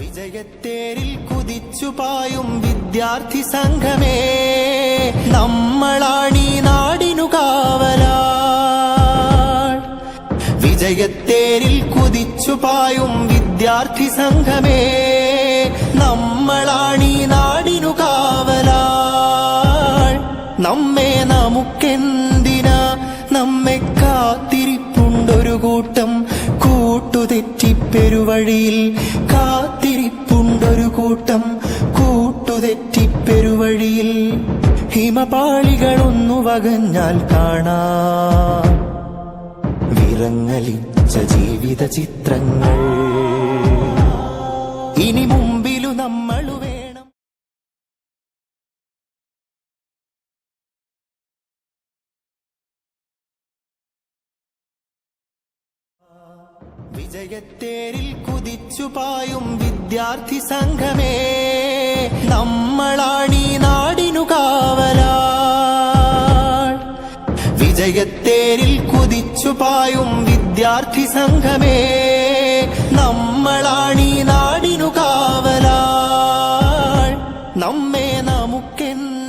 വിജയത്തേരിൽ കുതിച്ചുപായും വിദ്യാർത്ഥി സംഘമേ. നമ്മളാണീ നാടിനു കാവലാൾ. വിജയത്തേരിൽ കുതിച്ചുപായും വിദ്യാർത്ഥി സംഘമേ. നമ്മളാണീ നാടിനു കാവലാൾ. നമ്മെ നമുക്കെന്തിനാ? നമ്മെ കാത്തിരിപ്പുണ്ടൊരു കൂട്ടം കൂട്ടുതെറ്റിപ്പെരുവഴിയിൽ കാത്തിരിപ്പുണ്ടൊരു കൂട്ടം കൂട്ടുതെറ്റിപ്പെരുവഴിയിൽ ഹിമപാളികളൊന്നു വകഞ്ഞാൽ കാണാം. വിറങ്ങലിച്ച ജീവിത ചിത്രങ്ങൾ. ഇനി മുമ്പിലു നമ്മളു വേണം. വിജയത്തേരിൽ കുതിച്ചുപായും വിദ്യാർത്ഥി സംഘമേ നമ്മളാണീ നാടിനു കാവലാ വിജയത്തേരിൽ കുതിച്ചു പായും വിദ്യാർത്ഥി സംഘമേ നമ്മളാണീ നാടിനു കാവലാ നമ്മെ നമുക്കെന്ന്